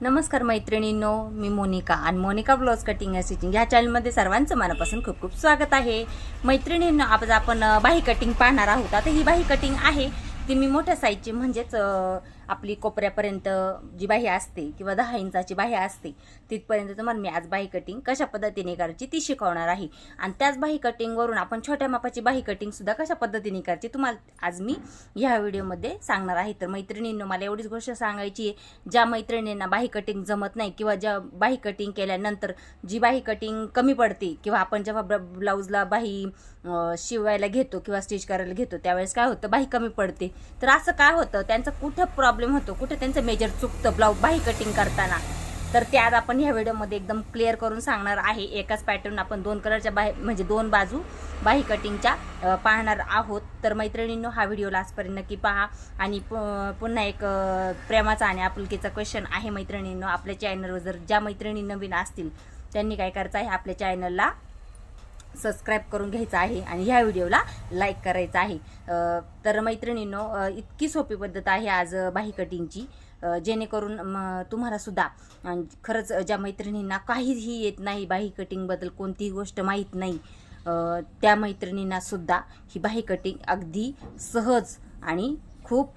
नमस्कार मैत्रिणींनो मी मोनिका आणि Monika blouse cutting and stitching ह्या चॅनलमध्ये सर्वांचं मनापासून खूप खूप स्वागत आहे. मैत्रिणींनो आज आपण बाही कटिंग पाहणार आहोत. आता ही बाही कटिंग आहे ती मी मोठ्या साईजची म्हणजेच आपली कोपऱ्यापर्यंत जी बाही असते किंवा दहा इंचाची बाही असते तिथपर्यंत तुम्हाला मी आज बाही कटिंग कशा पद्धतीने करायची ती शिकवणार आहे. आणि त्याच बाही कटिंगवरून आपण छोट्या मापाची बाही कटिंगसुद्धा कशा पद्धतीने करायची तुम्हाला आज मी ह्या व्हिडिओमध्ये सांगणार आहे. तर मैत्रिणींनो मला एवढीच गोष्ट सांगायची आहे ज्या मैत्रिणींना बाही कटिंग जमत नाही किंवा ज्या बाही कटिंग केल्यानंतर जी बाही कटिंग कमी पडते किंवा आपण जेव्हा ब्र- ब्लाऊजला बाही शिवायला घेतो किंवा स्टिच करायला घेतो त्यावेळेस काय होतं? बाही कमी पडते. तर असं काय होतं? त्यांचा कुठं प्रॉब्लेम प्रॉब्लेम होतो. कुठं त्यांचं मेजर चुकतं ब्लाऊज बाही कटिंग करताना. तर ते आज आपण ह्या व्हिडिओमध्ये एकदम क्लिअर करून सांगणार आहे. एकाच पॅटर्न आपण दोन कलरच्या बाही म्हणजे दोन बाजू बाही कटिंगच्या पाहणार आहोत. तर मैत्रिणींनो हा व्हिडिओ लास्टपर्यंत नक्की पहा. आणि पुन्हा एक प्रेमाचा आणि आपुलकीचा क्वेश्चन आहे मैत्रिणींनो. आपल्या चॅनलवर जर ज्या मैत्रिणी नवीन असतील त्यांनी काय करायचं आहे आपल्या चॅनलला सबस्क्राईब करून घ्यायचं आहे आणि ह्या व्हिडिओला लाईक करायचं आहे. तर मैत्रिणींनो इतकी सोपी पद्धत आहे आज बाही कटिंगची जेणेकरून म, तुम्हालासुद्धा खरंच ज्या मैत्रिणींना काहीही येत नाही बाही कटिंगबद्दल कोणतीही गोष्ट माहीत नाही त्या मैत्रिणींनासुद्धा ही बाही कटिंग अगदी सहज आणि खूप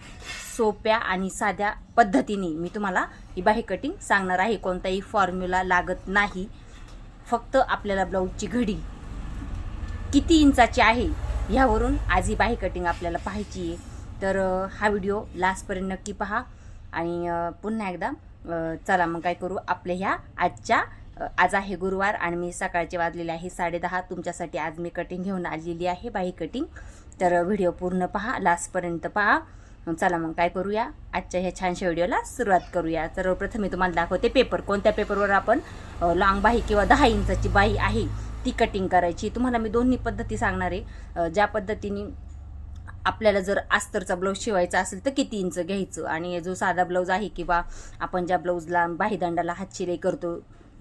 सोप्या आणि साध्या पद्धतीने मी तुम्हाला ही बाही कटिंग सांगणार आहे. कोणताही फॉर्म्युला लागत नाही. फक्त आपल्याला ब्लाऊजची घडी किती इंचाची आहे ह्यावरून आज ही बाही कटिंग आपल्याला पाहायची आहे. तर हा व्हिडिओ लास्टपर्यंत नक्की पहा. आणि पुन्हा एकदा चला मग काय करू? आपल्या ह्या आजच्या आज आहे गुरुवार आणि मी सकाळचे वाजलेले आहे साडेदहा. तुमच्यासाठी आज मी कटिंग घेऊन आलेली आहे बाही कटिंग तर व्हिडिओ पूर्ण पहा. लास्टपर्यंत पहा. चला मग काय करूया? आजच्या ह्या छानशा व्हिडिओला सुरुवात करूया. सर्वप्रथम मी तुम्हाला दाखवते पेपर कोणत्या पेपरवर आपण लॉंग बाही किंवा दहा इंचाची बाही आहे? ती कटिंग करायची. तुम्हाला मी दोन्ही पद्धती सांगणार आहे. ज्या पद्धतीने आपल्याला जर अस्तरचा ब्लाऊज शिवायचा असेल तर किती इंच घ्यायचं? आणि जो साधा ब्लाऊज आहे किंवा आपण ज्या ब्लाऊजला बाहीदंडाला हातशिराई करतो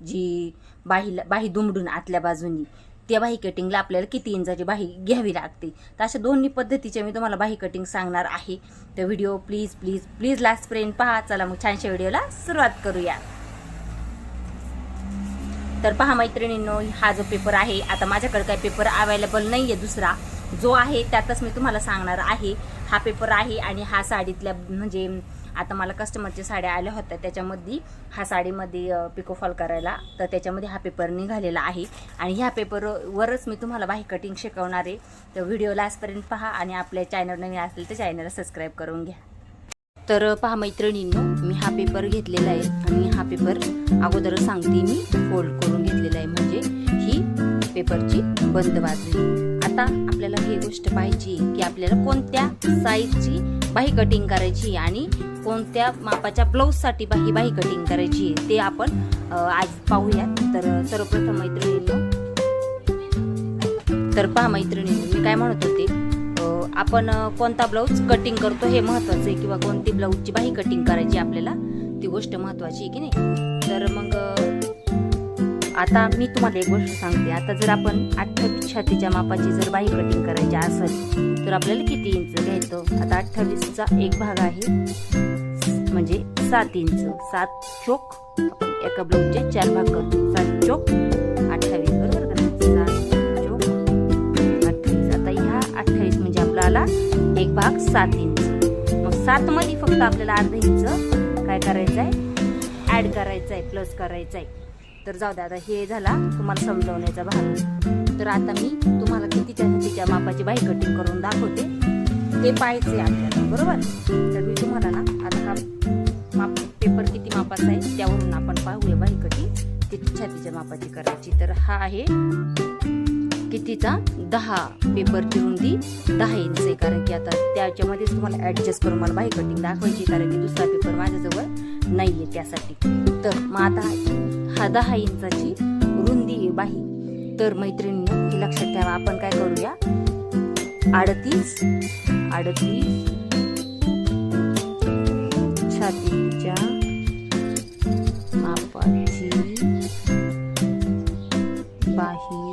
जी बाहीला बाही दुमडून आतल्या बाजूनी त्या बाही कटिंगला आपल्याला किती इंचाची बाही घ्यावी लागते? तर अशा दोन्ही पद्धतीचे मी तुम्हाला बाही कटिंग सांगणार आहे. तर व्हिडिओ प्लीज प्लीज प्लीज लास्टपर्यंत पहा. चला मग छानशा व्हिडिओला सुरुवात करूया. तर पहा मैत्रिणींनो हा जो पेपर आहे आता माझ्याकडे काही पेपर अवेलेबल नाही आहे दुसरा. जो आहे त्यातच मी तुम्हाला सांगणार आहे. हा पेपर आहे आणि हा साडीतल्या म्हणजे आता मला कस्टमरच्या साड्या आल्या होत्या. त्याच्यामध्ये हा साडीमध्ये पिकोफॉल करायला तर त्याच्यामध्ये हा पेपर निघालेला आहे. आणि ह्या पेपरवरच मी तुम्हाला बाही कटिंग शिकवणार आहे. तर व्हिडिओ लास्टपर्यंत पहा आणि आपल्या चॅनल नवीन असेल तर चॅनलला सबस्क्राईब करून घ्या. तर पहा मैत्रिणींनो मी हा पेपर घेतलेला आहे आणि हा पेपर अगोदर सांगते मी फोल्ड करून घेतलेला आहे. म्हणजे ही पेपरची बंद बाजू आता आपल्याला ही गोष्ट पाहिजे की आपल्याला कोणत्या साईजची बाही कटिंग करायची आणि कोणत्या मापाच्या ब्लाऊजसाठी बाही बाही कटिंग करायची आहे ते आपण आज पाहूयात. तर सर्वप्रथम मैत्रिणींनो तर पहा मैत्रिणींनो मी काय म्हणत होते? आपण कोणता ब्लाऊज कटिंग करतो हे महत्वाचं आहे किंवा कोणती ब्लाऊजची बाही कटिंग करायची आपल्याला ती गोष्ट महत्वाची आहे की नाही? तर मग आता मी तुम्हाला एक गोष्ट सांगते. आता जर आपण अठ्ठावीस छातीच्या मापाची जर बाही कटिंग करायची असेल तर आपल्याला किती इंच घ्यायचं? आता अठ्ठावीसचा एक भाग आहे म्हणजे सात इंच. सात चोक एका ब्लाऊजचे चार भाग करतो. सात चोक म्हणजे एक भाग सात इंच. मग सात मध्ये फक्त आपल्याला अर्धा इंच काय करायचं आहे ऍड करायचं आहे प्लस करायचं आहे तर जाऊ द्या आता हे झाला तुम्हाला समजवण्याचा भाग. तर आता मी तुम्हाला कितीच्या तिच्या मापाची बाई कटिंग करून दाखवते. ते पाहायचे आपल्याला बरोबर? तर मी तुम्हाला ना आता हा माप पेपर किती मापाचा आहे त्यावरून आपण पाहूया बाई कटिंग किती छातीच्या मापाची करायची. तर हा आहे कितीचा? दहा पेपरची रुंदी दहा इंच आहे कारण की आता त्याच्यामध्येच तुम्हाला ॲडजस्ट करून मला बाहेर कटिंग दाखवायची कारण की दुसरा पेपर माझ्याजवळ नाही आहे त्यासाठी. तर मग आता हा दहा इंचाची रुंदी आहे बाही तर मैत्रिणी हे लक्षात ठेवा आपण काय करूया? अडतीस अडतीस छातीच्या मापाची बाही.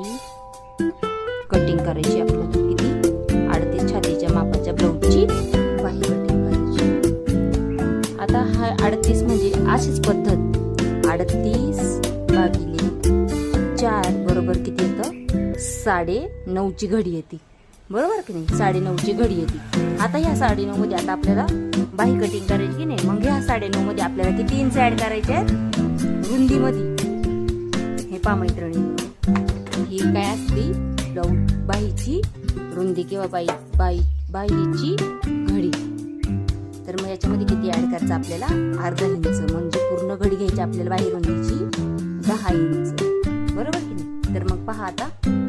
कटिंग करायची आपल्याला किती? अडतीस छातीच्या मापाच्या ब्लाऊजची बाही कटिंग करायची. आता हा अडतीस म्हणजे अशीच पद्धत. अडतीस भागिले चार बरोबर किती येतं? साडे नऊची घडी येते. बरोबर की नाही? साडे नऊची घडी येते. आता ह्या साडे नऊ मध्ये आता आपल्याला बाही कटिंग करायची की नाही? मग ह्या साडे नऊ मध्ये आपल्याला किती इंच ऍड करायचे आहेत? रुंदीमध्ये. हे पा मैत्रिणी. ही काय असते? ब्लाऊज बाईची रुंदी किंवा बाई बाई बाईची घडी. तर मग याच्यामध्ये किती ऍड करायचं आपल्याला? अर्धा इंच. म्हणजे पूर्ण घडी घ्यायची आपल्याला बाई रुंदीची दहा इंच. बरोबर की नाही? तर मग पहा आता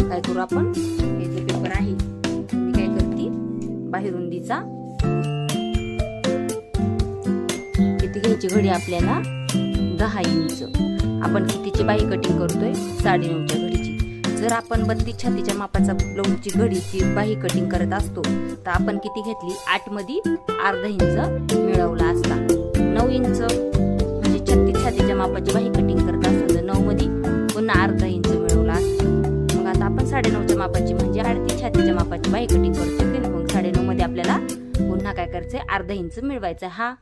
काय करू आपण? हे जे पेपर आहे मी काय करते बाहेर रुंदीचा किती घ्यायची घडी आपल्याला? दहा इंच. आपण कितीची बाही कटिंग करतोय? साडेनऊच्या घडीची. जर आपण बत्तीस छातीच्या मापाचा ब्लाऊजची घडीची बाही कटिंग करत असतो तर आपण किती घेतली? आठमध्ये अर्धा इंच मिळवला असता. नऊ इंच म्हणजे छत्तीस छातीच्या मापाची बाही कटिंग करत असतो तर नऊ पुन्हा अर्धा इंच मिळवला असतो. मग आता आपण साडेनऊच्या मापाची म्हणजे अडतीस छातीच्या मापाची बाही कटिंग करतो की मग साडेनऊ मध्ये आपल्याला पुन्हा काय करायचं अर्धा इंच मिळवायचा. हा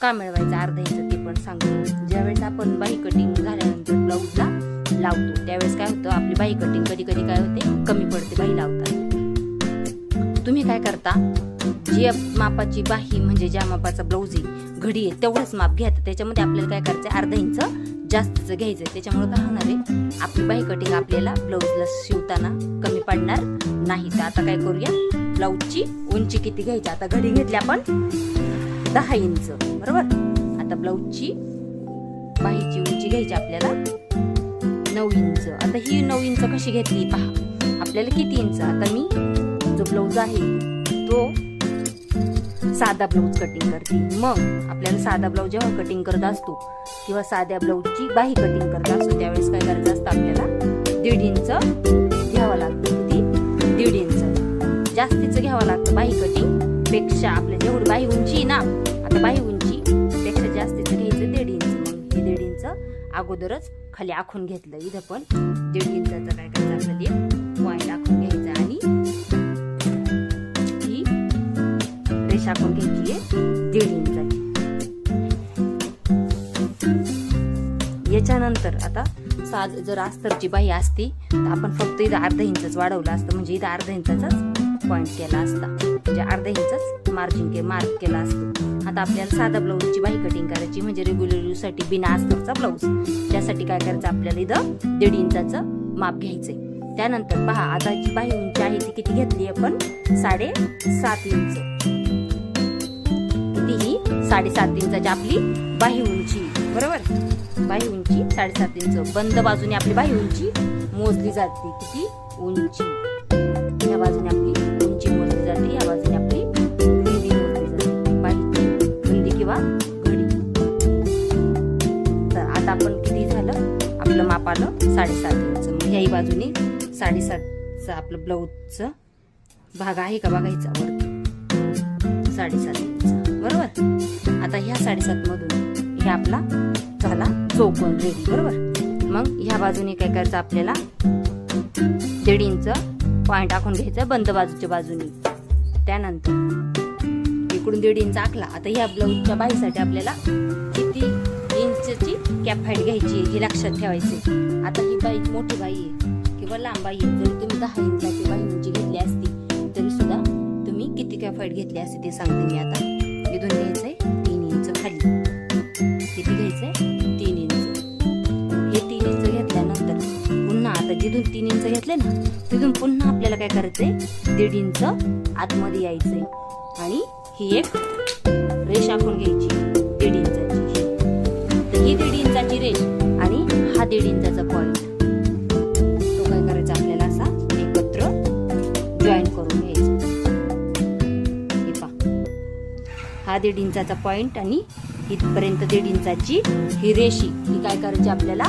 का मिळवायचा? अर्धा इंच ते पण सांगतो. ज्यावेळेस आपण बाही कटिंग झाल्यानंतर ब्लाऊजला लावतो. त्यावेळेस काय होतं आपली बाई कटिंग कधी कधी काय होते कमी पडते. बाई लावतात. तुम्ही काय करता जी मापाची बाही म्हणजे ज्या मापाचा ब्लाऊज आहे घडी आहे तेवढंच माप घ्या. तर त्याच्यामध्ये आपल्याला काय करायचं अर्धा इंच जास्तीचं घ्यायचं त्याच्यामुळे काय होणार आहे आपली बाही कटिंग आपल्याला ब्लाऊजला शिवताना कमी पडणार नाही. तर आता काय करूया ब्लाऊजची उंची किती घ्यायची? आता घडी घेतली आपण दहा इंच. बरोबर? आता ब्लाऊजची बाहीची उंची घ्यायची आपल्याला नऊ इंच आता ही नऊ इंच कशी घेतली? पहा. आपल्याला किती इंच आता मी जो ब्लाऊज आहे तो साधा ब्लाऊज कटिंग करते. मग आपल्याला साधा ब्लाऊज जेव्हा कटिंग करत असतो किंवा साध्या ब्लाऊजची बाही कटिंग करत असतो त्यावेळेस काय करायचं असतं आपल्याला? दीड इंच घ्यावं लागतं. किती? दीड इंच जास्तीचं घ्यावं लागतं बाही कटिंगपेक्षा आपल्या जेवढी बाही उंची ना आता बाही उंची अगोदरच खाली आखून घेतलं इथं पण. दीड इंचाचा काय करायचा आपल्याला पॉईंट आखून घ्यायचा आणि ही रेषा आखून घ्यायची आहे. दीड इंचाची याच्यानंतर आता साज जर अस्तरची बाही असती तर आपण फक्त इथं अर्धा इंचच वाढवलं असतं. म्हणजे इथं अर्धा इंचाचाच पॉईंट केला असता. म्हणजे अर्धा इंचच मार्जिन के मार्क केला असतो. आता आपल्याला साधा ब्लाऊजची बाही कटिंग करायची म्हणजे रेग्युलर यूजसाठी बिना अस्तरचा ब्लाऊज त्यासाठी काय करायचं आपल्याला इथं दीड इंचाचं माप घ्यायचंय. त्यानंतर पहा आता जी बाही उंची आहे ती किती घेतली आपण? साडे सात इंच. तीही ही? साडेसात इंचाची आपली बाही उंची. बरोबर? बाही उंची साडेसात इंच. बंद बाजूने आपली बाही उंची मोजली जाते. किती? उंची. या बाजूने आपली उंची मोजली जाते. या बाजूने साडेसात इंच. मग ह्याही बाजूने साडेसातचं आपलं ब्लाऊजचं भाग आहे का बघायचा वरती साडेसात इंच. बरोबर? आता ह्या साडेसातमधून हे आपला झाला चौकोन रेडी. बरोबर? मग ह्या बाजूने काय करायचं आपल्याला? दीड इंच पॉईंट आखून घ्यायचं बंद बाजूच्या बाजूने. त्यानंतर इकडून दीड इंच आखला. आता ह्या ब्लाऊजच्या बाईसाठी आपल्याला किती कॅप हाईट घ्यायची हे लक्षात ठेवायचे. आता ही बाई मोठी बाई आहे किंवा लांब बाई आहे जरी तुम्ही दहा इंचाची बाई उंची घेतली असती तरी सुद्धा तुम्ही किती कॅप हाईट घेतली असते ते सांगते मी आता. इथून घ्यायचंय तीन इंच खाली. किती घ्यायचंय? तीन इंच. हे तीन इंच घेतल्यानंतर पुन्हा आता जिथून तीन इंच घेतले ना तिथून पुन्हा आपल्याला काय करायचंय? दीड इंच आतमध्ये यायचंय. आणि ही एक रेष आखून घ्यायची. ही दीड इंचाची रेष आणि हा दीड इंचाचा पॉइंट तो काय करायचा आपल्याला असा एकत्र जॉईन करून घ्यायचा. हे पहा. हा दीड इंचाचा पॉइंट आणि इथपर्यंत दीड इंचाची ही रेषी ही काय करायची आपल्याला?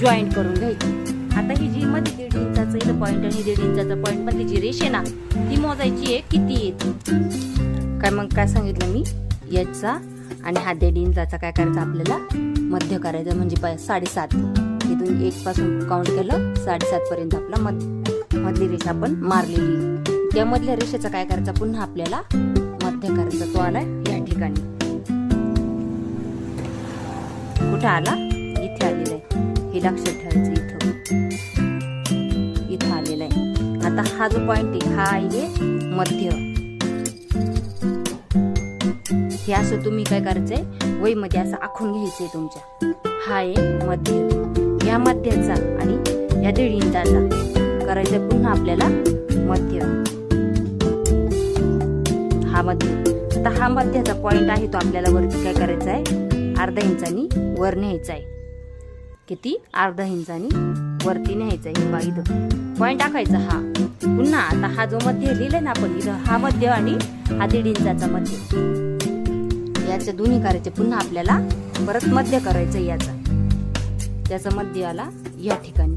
जॉईन करून घ्यायची. आता ही जी मध्ये दीड इंचाचं इथं पॉइंट आणि दीड इंचाचा पॉइंटमध्ये जी रेष आहे ना ती मोजायची आहे किती येते? काय मग काय सांगितलं मी? याचा आणि हा दीड इंचाचा काय करायचा आपल्याला? मध्य करायचं म्हणजे प साडेसात. इथून एक पासून काउंट केलं साडेसात पर्यंत आपला मध मधली रेषा आपण मारलेली. त्या मधल्या रेषेचा काय करायचा? पुन्हा आपल्याला मध्य करायचा. तो आलाय या ठिकाणी. कुठं आला? हे लक्षात ठेवायचं इथं. इथं आलेला आहे. आता हा जो पॉइंट आहे हा आहे मध्य. हे असं तुम्ही काय करायचंय? वहीमध्ये असं आखून घ्यायचंय तुमच्या. हा आहे मध्य. या मध्याचा आणि या दीड इंचाचा करायचं पुन्हा आपल्याला मध्य. हा मध्य. आता हा मध्याचा पॉइंट आहे तो आपल्याला वरती काय करायचा आहे अर्धा इंचानी वर न्यायचा आहे किती? अर्धा इंचानी वरती न्यायचा आहे बा इथं. पॉइंट टाकायचा हा. पुन्हा आता हा जो मध्य लिहिलाय ना आपण इथं हा मध्य आणि हा दीड इंचाचा मध्य. याचे दोन्ही करायचे पुन्हा आपल्याला परत मध्य करायचं याचा. त्याचा मध्य आला या ठिकाणी.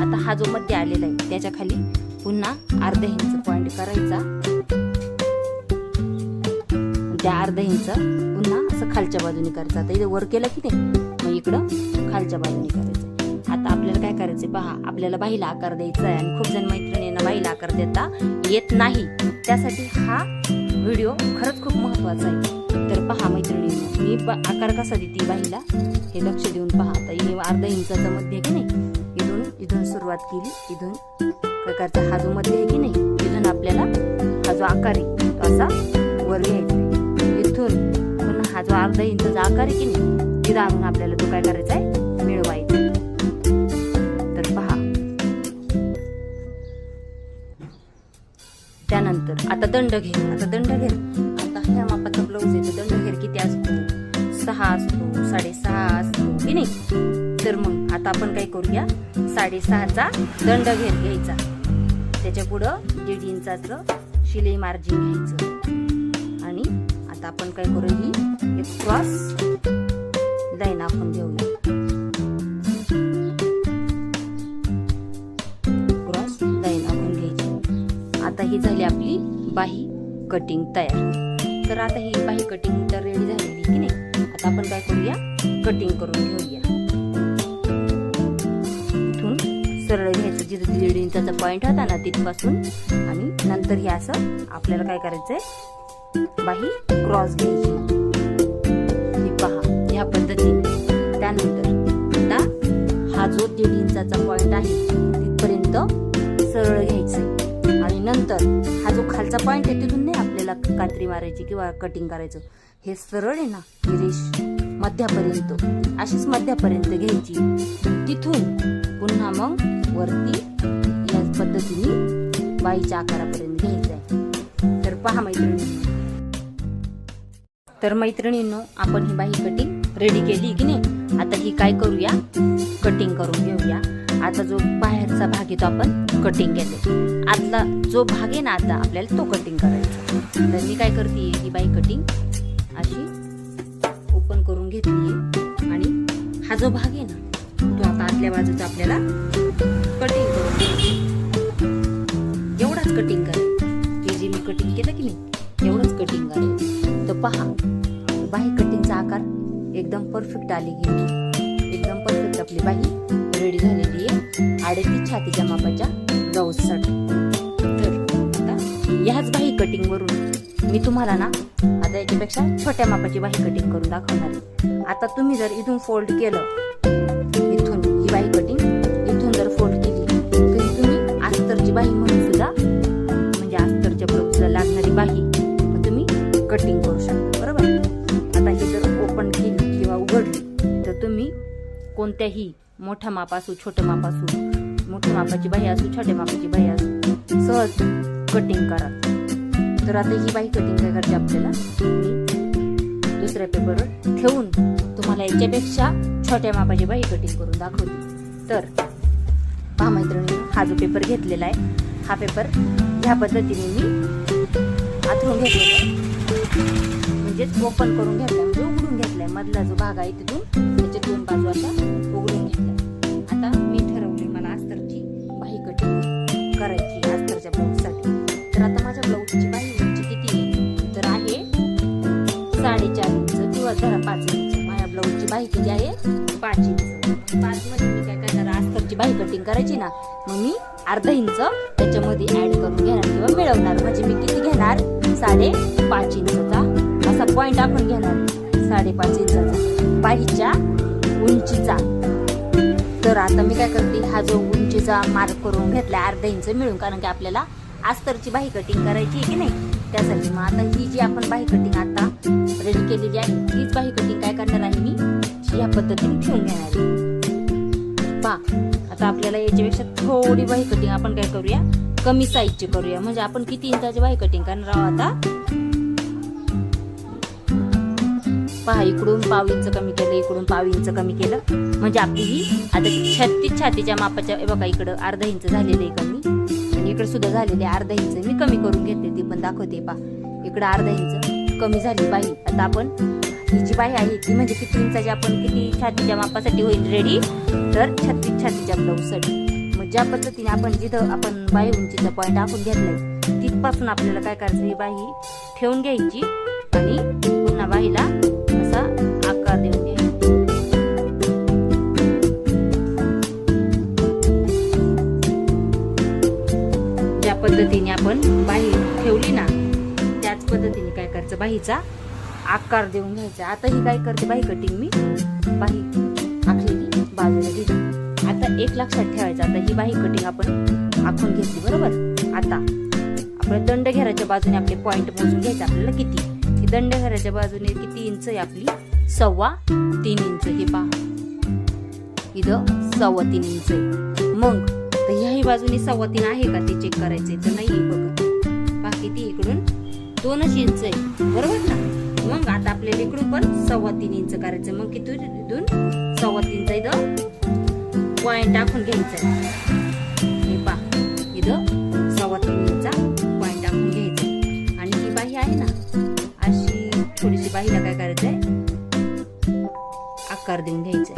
आता हा जो मध्य आलेला आहे त्याच्याखाली पुन्हा अर्धा इंच पॉइंट करायचा. त्या अर्धा इंच पुन्हा असं खालच्या बाजूने करायचं. आता इथे वर केलं की नाही? मग इकडं खालच्या बाजूने करायचं. आता आपल्याला काय करायचं पहा आपल्याला बाईला आकार द्यायचा आहे आणि खूप जण मैत्रिणींना बाईला आकार देता येत नाही. त्यासाठी हा व्हिडिओ खरंच खूप महत्त्वाचा आहे. पहा मैत्रिणींनो मी प आकार कसा देते बाईला? हे लक्ष देऊन पहा. आता हे अर्धा इंचाचा मध्य आहे की नाही? इथून इथून सुरुवात केली. इथून प्रकारचा हा जो मध्य आहे की नाही? इथून आपल्याला हा जो आकार आहे तो असा वर घ्यायचा इथून पुन्हा हा जो अर्धा इंचाचा आकार आहे की नाही? तिथं आणून आपल्याला तो काय करायचा आहे? मिळवायचा तर पहा. त्यानंतर आता दंड घे आता दंड घे असतो साडेसहा असतो. की नाही? तर मग आता आपण काय करूया? साडेसहाचा दंड घेर घ्यायचा. त्याच्या पुढं दीड इंचाचं शिलाई मार्जिन घ्यायचं. आणि आता आपण काय करू ही? एक क्रॉस लाईन आपण घेऊया. क्रॉस लाईन आपण घ्यायची. आता ही झाली आपली बाही कटिंग तयार. तर आता ही बाही कटिंग तर रेडी झालेली की नाही? आता आपण काय करूया? कटिंग करून घेऊया. इथून सरळ घ्यायचं जिथं दीड इंचाचा पॉइंट होता ना तिथपासून. आणि नंतर हे असं आपल्याला काय करायचंय? बाही क्रॉस घ्यायची. ही पहा पद्धतीने. त्यानंतर आता हा जो दीड इंचाचा पॉईंट आहे तिथपर्यंत सरळ घ्यायचं आणि नंतर हा जो खालचा पॉइंट आहे तिथून नाही आपल्याला कात्री मारायची किंवा कटिंग करायचं. हे सरळ आहे ना ही रेष मध्यापर्यंत. अशीच मध्यापर्यंत घ्यायची. तिथून पुन्हा मग वरती या पद्धतीने बाईच्या आकारापर्यंत घ्यायचं आहे तर पहा मैत्रिणी. तर मैत्रिणींनो आपण ही बाही कटिंग रेडी केली की नाही? आता ही काय करूया? कटिंग करून घेऊया. आता जो बाहेरचा भाग आहे तो आपण कटिंग केले आतला जो भाग आहे ना आता आपल्याला तो कटिंग करायचा. तर मी काय करते ही बाई कटिंग अशी ओपन करून घेतली. आणि हा जो भाग आहे ना तो आता आतल्या बाजूचा आपल्याला कटिंग करून घ्यायचा एवढाच कटिंग करायचं हे जे मी कटिंग केलं की नाही एवढंच कटिंग करायचं तर पहा बाही कटिंगचा आकार एकदम परफेक्ट आली गेली. एकदम परफेक्ट आपली बाही रेडी झालेली आहे. अडतीस छातीच्या मापाच्या ब्लाऊजसाठी तर आता ह्याच बाही कटिंगवरून मी तुम्हाला ना आता छोट्या मापाची बाही कटिंग करून दाखवणार आता तुम्ही जर इथून फोल्ड केलं इथून ही बाही कटिंग इथून जर फोल्ड केली तर तुम्ही अस्तरची बाही म्हणून सुद्धा म्हणजे अस्तरच्या ब्लाऊजला लागणारी बाही तुम्ही कटिंग करू शकता बरोबर? आता ही जर ओपन केली किंवा उघडली तर तुम्ही कोणत्याही मोठ्या माप असू छोटं माप असू मोठ्या मापाची बाही असू छोट्या मापाची बाही असू सहज कटिंग करा. तर आता ही बाई कटिंग काय करते आपल्याला. दुसऱ्या पेपरवर ठेवून तुम्हाला याच्यापेक्षा छोट्या मापाची बाई कटिंग करून दाखवते. तर पहा मैत्रिणी हा जो पेपर घेतलेला आहे हा पेपर ह्या पद्धतीने मी आथरून घेतलेला आहे. म्हणजेच ओपन करून घेतला म्हणजे उघडून घेतलाय. मधला जो भाग आहे तिथून त्याच्या दोन बाजू अशा उघडून घेतला करायची ना मग मी अर्धा इंच त्याच्यामध्ये ऍड करून घेणार किंवा मिळवणार. म्हणजे मी किती घेणार? साडे पाच इंचचा. असा पॉइंट आपण घेणार. साडेपाच इंचाचा. बाहीच्या उंचीचा. तर आता मी काय करते हा जो उंचीचा मार्क करून घेतला अर्धा इंच मिळून कारण की आपल्याला आस्तरची बाही कटिंग करायची आहे की नाही त्यासाठी मग आता ही जी आपण बाही कटिंग आता रेडी केलेली आहे तीच बाही कटिंग काय करणार आहे मी? या पद्धतीने ठेवून घेणार आहे. पहा आता आपल्याला याच्यापेक्षा थोडी बाही कटिंग आपण काय करूया? कमी साईजची करूया. म्हणजे आपण किती इंचाची बाही कटिंग करणार आहोत आता? पहा इकडून पाव इंच कमी केलं इकडून पाव इंच कमी केलं. म्हणजे आपली ही आता छत्तीस छातीच्या मापाच्या बघा इकडं अर्धा इंच झालेलं आहे कमी. आणि इकडे सुद्धा झालेले आहे अर्धा इंच मी कमी करून घेतले ती पण दाखवते पा. इकडं अर्धा इंच कमी झाली बाई. आता आपण ही जी बाई आहे. ती म्हणजे किती इंचाची आपण किती छातीच्या मापासाठी होईल रेडी तर छत्तीस छातीच्या ब्लाऊजसाठी मग ज्या पद्धतीने आपण जिथं आपण बाई उंचीचा पॉईंट आखून घेतलाय तिथपासून आपल्याला काय करायचं? ही बाई ठेवून घ्यायची आणि पुन्हा बाईला असा आकार देऊन घ्यायचा. ज्या पद्धतीने आपण बाही ठेवली ना त्याच पद्धतीने काय करायचं? बाहीचा आकार देऊन घ्यायचा. आता ही काय करते बाही कटिंग मी? बाही आखलेली बाजूला घेतली आता एक लक्षात ठेवायचं. आता ही बाही कटिंग आपण आखून घेतली बरोबर? आता आपल्या दंड घेराच्या बाजूने आपले पॉइंट मोजून घ्यायचे. आपल्याला किती? ही दंड घेराच्या बाजूने किती इंच आहे आपली? सव्वा तीन इंच हे पहा. इथं सव्वा तीन इंच आहे. मग तर ह्याही बाजूने सव्वा तीन आहे का ते चेक करायचंय? तर नाही आहे बघा. बाकी ती इकडून दोनच इंच आहे. बरोबर ना? आपल्याला इकडून पण सव्वा तीन इंच करायचं. मग किती इथून सव्वा तीनचा इथं पॉईंट टाकून घ्यायचा. हे पा इथं सव्वा तीन इंचा पॉईंट टाकून घ्यायचा. आणि ही बाही आहे ना अशी थोडीशी बाहीला काय करायचंय? आकार देऊन घ्यायचा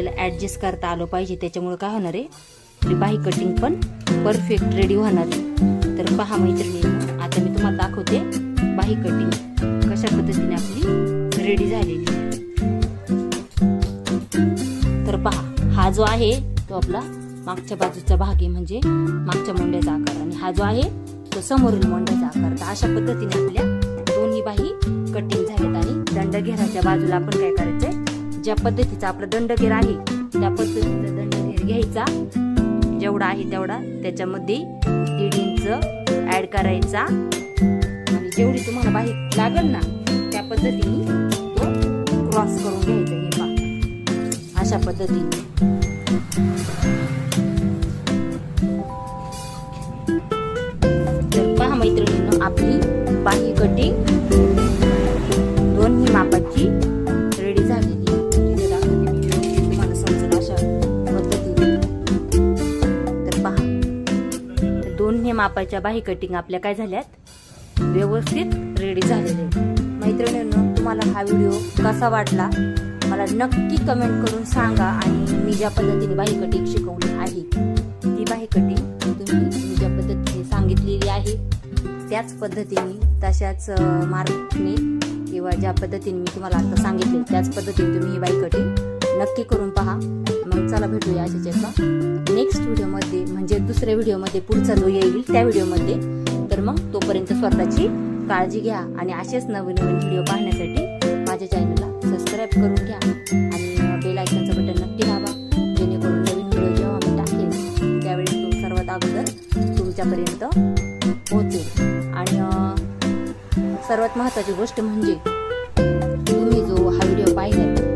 आपल्याला ॲडजस्ट करता आलं पाहिजे. त्याच्यामुळे काय होणार आहे? आपली बाही कटिंग पण परफेक्ट रेडी होणार आहे. तर पहा मैत्रिणी आता मी तुम्हाला दाखवते बाही कटिंग कशा पद्धतीने आपली रेडी झालेली तर पहा हा जो आहे तो आपला मागच्या बाजूचा भाग आहे म्हणजे मागच्या मोंड्याचा आकार. आणि हा जो आहे तो समोरील मोंड्याचा आकार. तर अशा पद्धतीने आपल्या दोन्ही बाही कटिंग झालेत दंड घेराच्या बाजूला आपण काय करायचंय? ज्या पद्धतीचा आपला दंडगेर आहे त्या पद्धतीचा दंडगेर घ्यायचा. जेवढा आहे तेवढा. त्याच्यामध्ये दीड इंच ऍड करायचा. आणि जेवढी तुम्हाला बाहेर लागल ना त्या पद्धतीने तो क्रॉस करून घ्यायचा हे पा अशा पद्धतीने. कापायच्या बाही कटिंग आपल्या काय झाल्यात? व्यवस्थित रेडी झालेले. मैत्रिणींनो तुम्हाला हा व्हिडिओ कसा वाटला? मला नक्की कमेंट करून सांगा आणि मी ज्या पद्धतीने बाही कटिंग शिकवली आहे ती बाही कटिंग तुम्ही मी ज्या पद्धतीने सांगितलेली आहे त्याच पद्धतीने तशाच मार्कने किंवा ज्या पद्धतीने मी तुम्हाला आता सांगितले त्याच पद्धतीने तुम्ही ही बाई कटिंग नक्की करून पहा. मग चला भेटूया अशाच एका दुसऱ्या व्हिडिओमध्ये पुढचा जो येईल त्या व्हिडिओमध्ये. तर मग तोपर्यंत स्वतःची काळजी घ्या आणि असेच नवीन नवीन व्हिडिओ पाहण्यासाठी माझ्या चॅनलला सबस्क्राईब करून घ्या आणि बेल आयकनचं बटन नक्की दाबा जेणेकरून नवीन व्हिडिओ जेव्हा मी टाकेल त्यावेळेस तो सर्वात अगोदर तुमच्यापर्यंत पोहोचेल. आणि सर्वात महत्त्वाची गोष्ट म्हणजे तुम्ही जो हा व्हिडिओ पाहिला